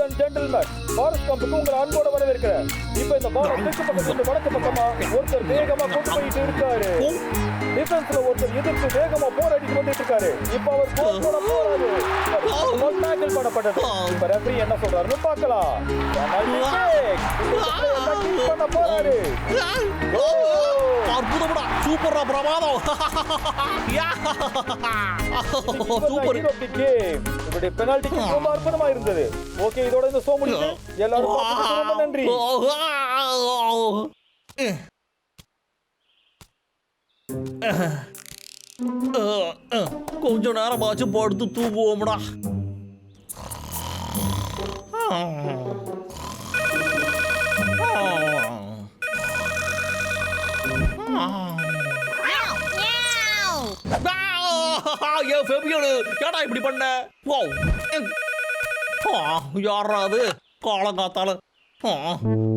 Ladies and gentlemen forest கம்புக்கு உங்களை அன்போட வரவேற்கிறேன். இப்போ இந்த பால தெற்கு பக்கத்துல வடக்கு பக்கமா ஒருத்தர் வேகமா கொண்டு போயிட்டு இருக்காரு. டிஃபென்ஸ்ல ஒருத்தர் எதிர்த்து வேகமா போர் அடிச்சு வந்துட்டு இருக்காரு இப்போ அவர் போர் போட போறாரு. டேக்கிள் பண்ணப்பட்டது. இப்ப ரெஃபரி என்ன சொல்றாருன்னு பார்க்கலாம். பண்ண போறாரு. அற்புதம்டா சூப்பர்டா பிரமாதம். சூப்பர் இவருடைய பெனால்டி ரொம்ப அற்புதமா இருந்தது ஓகே இதோட இந்த ஷோ முடியுது எல்லாரும் ரொம்ப நன்றி கொஞ்ச நேரமாச்சு படுத்து தூங்குவோம்டா என் ஃபெபியோடு ஏடா இப்படி பண்ண ஓ யாரா அது காலங்காத்தால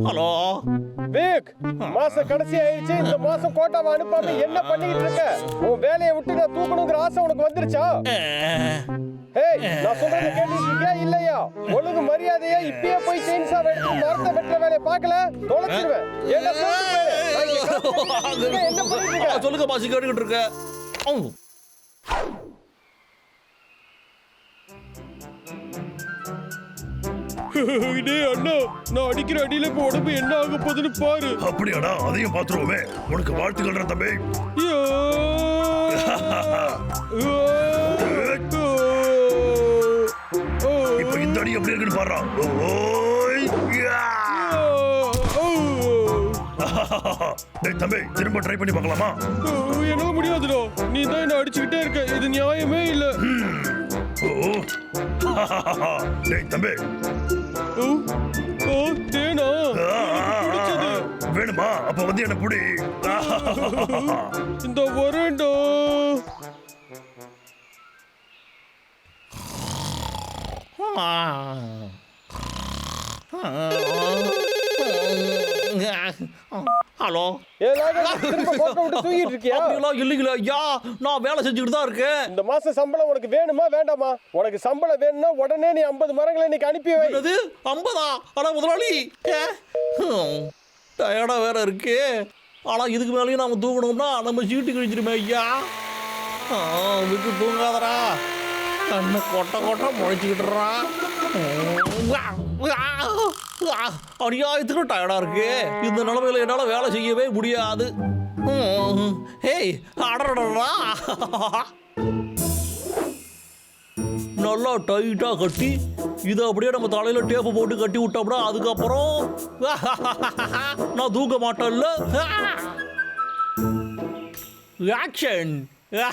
ஹலோ விக் மாசம் கடைசி ஆயிடுச்சு. இந்த மாசம் கோட்டாவை அனுப்பாம என்ன பண்ணிக்கிட்டு இருக்க? உன் வேலையை விட்டு நான் தூக்கணுங்கிற ஆசை உனக்கு வந்துருச்சா? ஏய் நான் சொல்றத இருக்கியா இல்லையா ஒழுங்கு மரியாதையா இப்பயே போய் செயின்ஸா எடுத்து மரத்தை வெட்டுற வேலையை பார்க்கல என்ன இருக்க? சொல்லுங்க பாசி கேட்டுக்கிட்டு இருக்க. டேய் அண்ணா நான் அடிக்கிற அடியில இப்ப உடம்பு என்ன ஆக போகுதுன்னு பாரு அப்படியாடா அதையும் பாத்துருவோமே உனக்கு வாழ்த்துக்கள் தம்பி எப்படி இருக்குன்னு யா. டேய் தம்பி திரும்ப ட்ரை பண்ணி பார்க்கலாமா? என்னால முடியாதுடா. நீ தான் என்ன அடிச்சுக்கிட்டே இருக்க. இது நியாயமே இல்ல. டேய் தம்பி. ஓ, தேனா. வேணுமா? அப்ப வந்து என்ன புடி? இந்த வரேன்டா. ஹலோ அப்படியெல்லாம் இல்லைங்களா? ஐயா நான் வேலை செஞ்சுக்கிட்டு தான் இருக்கேன். இந்த மாசம் சம்பளம் உனக்கு வேணுமா வேண்டாமா? உனக்கு சம்பளம் வேணும்னா உடனே நீ 50 மரங்களை இன்னைக்கு அனுப்பி ஐம்பதா? ஆனா முதலாளி. டயர்டா வேற இருக்கு. ஆனா இதுக்கு மேலேயும் நாம தூக்கணும்னா நம்ம சீட்டு கழிச்சிருமே ஐயா. விட்டு தூங்காதடா. கண்ணு கொட்ட கொட்ட முளைச்சிக்கிட்டுறா அநியாயத்துக்கு டயர்டா இருக்கு இந்த நிலமையில என்னால வேலை செய்யவே முடியாது ம், ஹேய் அடடடா நல்லா டைட்டாக கட்டி இதை அப்படியே நம்ம தலையில் டேப்பு போட்டு கட்டி விட்டோம்னா அதுக்கப்புறம் நான் தூக்க மாட்டேன்ல ஆக்ஷன் இந்த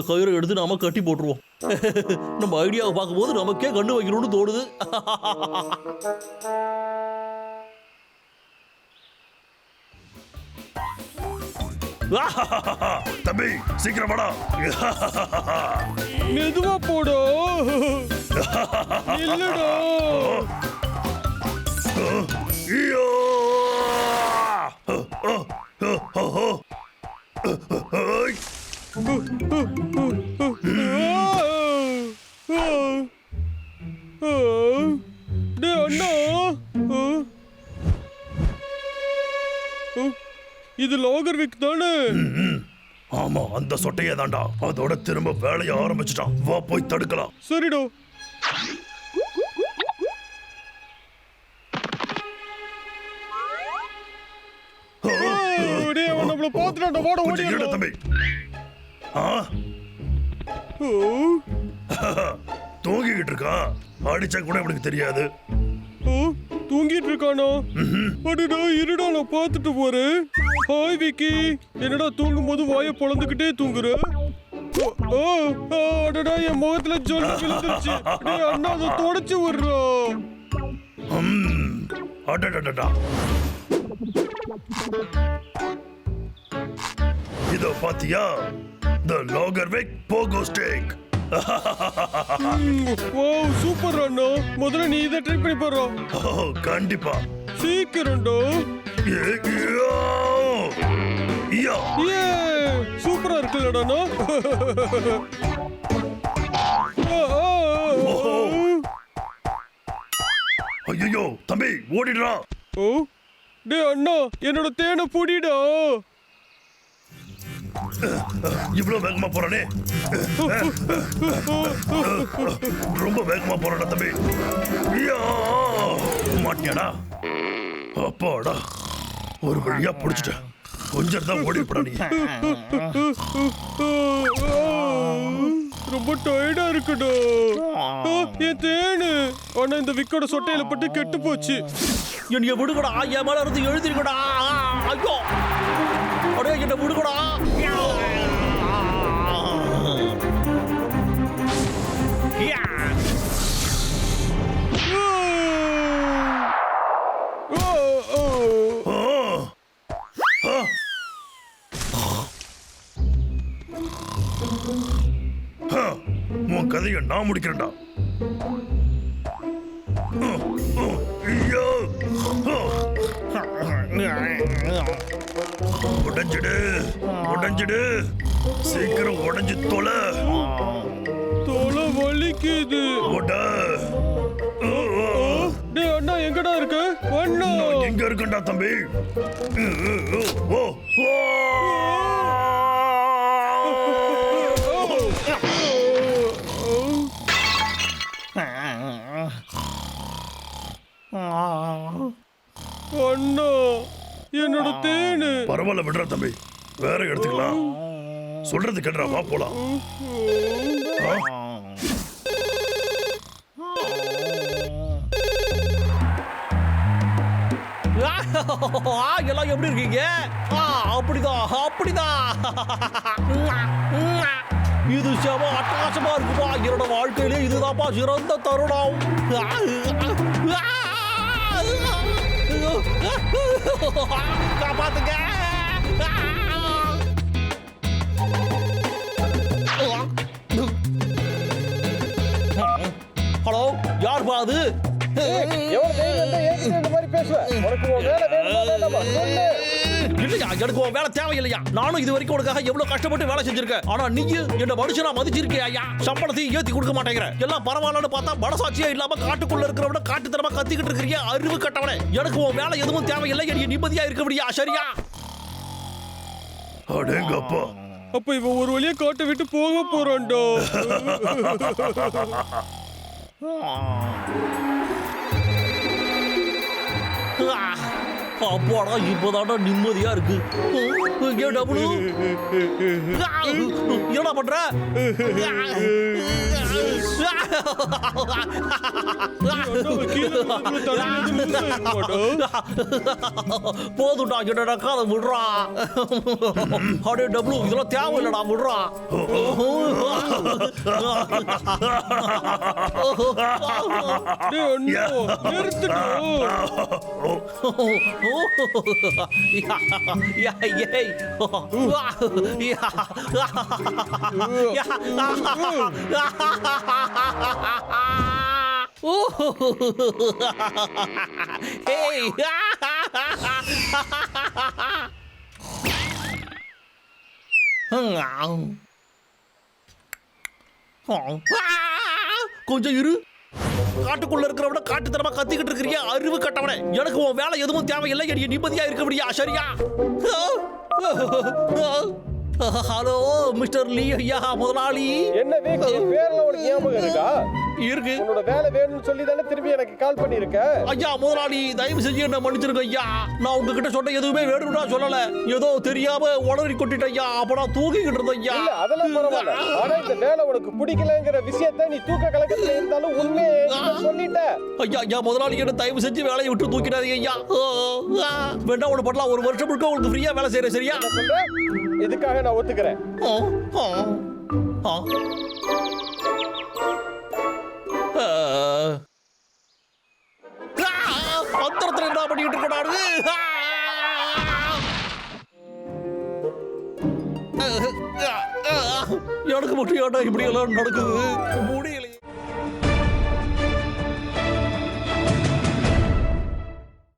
கயிறை எடுத்து நாம கட்டி போட்டுருவோம். நம்ம ஐடியாவை பார்க்கும்போது நமக்கே கண்ணு வைக்கணும்னு தோணுது. தம்பி சீக்கிரம் வாடா. மெதுவா போடா. இல்லடா ஐயோ! இது லாகர் விக் தானே? ஆமா அந்த சொட்டையே தான்டா. அதோட திரும்ப வேலைய ஆரம்பிச்சிட்டான். வா போய் தடுக்கலாம். சரிடா. தூங்கிக்கிட்டு இருக்கான். அடிச்சா கூட இவனுக்கு தெரியாது. தூங்கிட்டு இருக்கானா? அடடா இருடா நான் பார்த்துட்டு போறேன். ஹாய் விக்கி என்னடா தூங்கும் போது வாயை பொழந்துக்கிட்டே தூங்குற? ஓ, அடடா என் முகத்துல ஜொல்லு விழுந்துருச்சு. டேய் அண்ணா அதை தொடச்சு விடுறா. அடடடடா. இதோ பாத்தியா? த லாகர் வெக் போகோ ஸ்டேக் ஓ சூப்பர் அண்ணா முதல்ல நீ இதை ட்ரை பண்ணி ஓ, கண்டிப்பா. சீக்கிரம்டா. ஏ, சூப்பரா இருக்குல்லடா. ஐயோ தம்பி ஓடிடுறா. ஓ. டே அண்ணா என்னோட தேனை புடிடா. இவ்வளவு வேகமா போறானே. ரொம்ப வேகமா போறாடா தம்பி. ஐயா. மாட்டியாடா? அப்பாடா ஒரு வழியா பிடிச்சிட்டேன் கொஞ்சம் தான் ஓடிப்படா நீ. ரொம்ப டயர்டா இருக்குடா. என் தேனு. ஆனா இந்த விக்கோட சொட்டையில பட்டு கெட்டு போச்சு. என்னைய விடுகடா என் மேல இருந்து எழுதிருக்கடா ஐயோ. அடே என்ன விடுகடா உன் கதையை நான் முடிக்கிறேன்டா ஐயோ. உடைஞ்சிடு உடைஞ்சிடு சீக்கிரம் உடைஞ்சு தொலை வலிக்குது. டே அண்ணா எங்கடா இருக்க? அண்ணா. எங்க இருக்கேன்டா தம்பி. ஓ, ஓ, ஓ. அண்ணா என்னோட தேனு. பரவாயில்ல விடுறா தம்பி. வேற எடுத்துக்கலாம். சொல்றது கேட்டுறா வா போலாம். எல்லாம் எப்படி இருக்கீங்க? ஆ, அப்படிதான் அப்படிதான். இது செம அட்டகாசமா இருக்குப்பா என்னோட வாழ்க்கையிலே இதுதான்ப்பா சிறந்த தருணம். காப்பாத்துங்க. ஹலோ யார் அது? மாதிரி பேசுவ. உனக்கு உன் வேலை வேணுமா வேண்டாமா? சொல்லு. இல்லையா? எனக்கு உன் வேலை தேவையில்லையா? நானும் இது வரைக்கும் உனக்காக எவ்வளவு கஷ்டப்பட்டு வேலை செஞ்சிருக்கேன் ஆனா நீ என்ன மனுஷனா மதிச்சிருக்கியா சம்பளத்தையும் ஏத்தி கொடுக்க மாட்டேங்கிற. எல்லாம் பரவாயில்லன்னு பார்த்தா மனசாட்சியே இல்லாம காட்டுக்குள்ள இருக்கிறவன காட்டுத்தனமா கத்திக்கிட்டு இருக்கிறியா? அறிவு கட்டவனே. எனக்கு உன் வேலை எதுவும் தேவையில்லை. எனக்கு நிம்மதியா இருக்க முடியா சரியா? அடேங்கப்பா. அப்ப இவன் ஒரு வழியா காட்டை விட்டு போக போறான்டா. அப்பாடா இப்போதான்டா நிம்மதியா இருக்கு. ஏன் டபுள் என்னடா பண்ற? போதுடா கீழே என்னடா காதை விடுறா? அடே டபுள் இதெல்லாம் தேவையில்லடா விடுறா. டேய் அண்ணா நிறுத்துடா கொஞ்சம் இரு. காட்டுக்குள்ள இருக்கிறவன காட்டுத்தனமா கத்திக்கிட்டு இருக்கிறியா அறிவு கட்டவனே. எனக்கு உன் வேலை எதுவும் தேவையில்லை என் நிம்மதியா இருக்க முடியா சரியா? ஹலோ மிஸ்டர் லீ ஐயா முதலாளி. என்ன பேர்ல உனக்கு ஞாபகம் இருக்கா? இருக்கு. உன்னோட வேலை வேணும்னு சொல்லி தானே திரும்பி எனக்கு கால் பண்ணிருக்க? ஐயா முதலாளி தயவு செஞ்சு என்ன மன்னிச்சிருங்க ஐயா. நான் உங்ககிட்ட சொன்ன எதுவுமே வேணும்னா சொல்லல. ஏதோ தெரியாம உளறி கொட்டிட்டேன் ஐயா. அப்ப நான் தூங்கிக்கிட்டு இருந்தேன் ஐயா. அதெல்லாம் பரவாயில்ல. ஆனா இந்த வேலை உனக்கு பிடிக்கலங்கிற விஷயத்த நீ தூக்க கலக்கத்துல இருந்தாலும் உண்மையை சொல்லிட்ட. ஐயா ஐயா முதலாளி என்ன தயவு செஞ்சு வேலையை விட்டு தூக்கிடாதீங்க ஐயா. வேண்டாம் ஒன்று பண்ணலாம். ஒரு வருஷம் முழுக்க உங்களுக்கு ஃப்ரீயா வேலை செய்யறேன் சரியா? இதுக்காக நான் ஒத்துக்கிறேன்? ஆ, ஆ, ஆ. என்ன பண்ணிக்கிட்டு இருக்கிறாரு எனக்கு மட்டும் ஏன்டா இப்படி எல்லாம் நடக்குது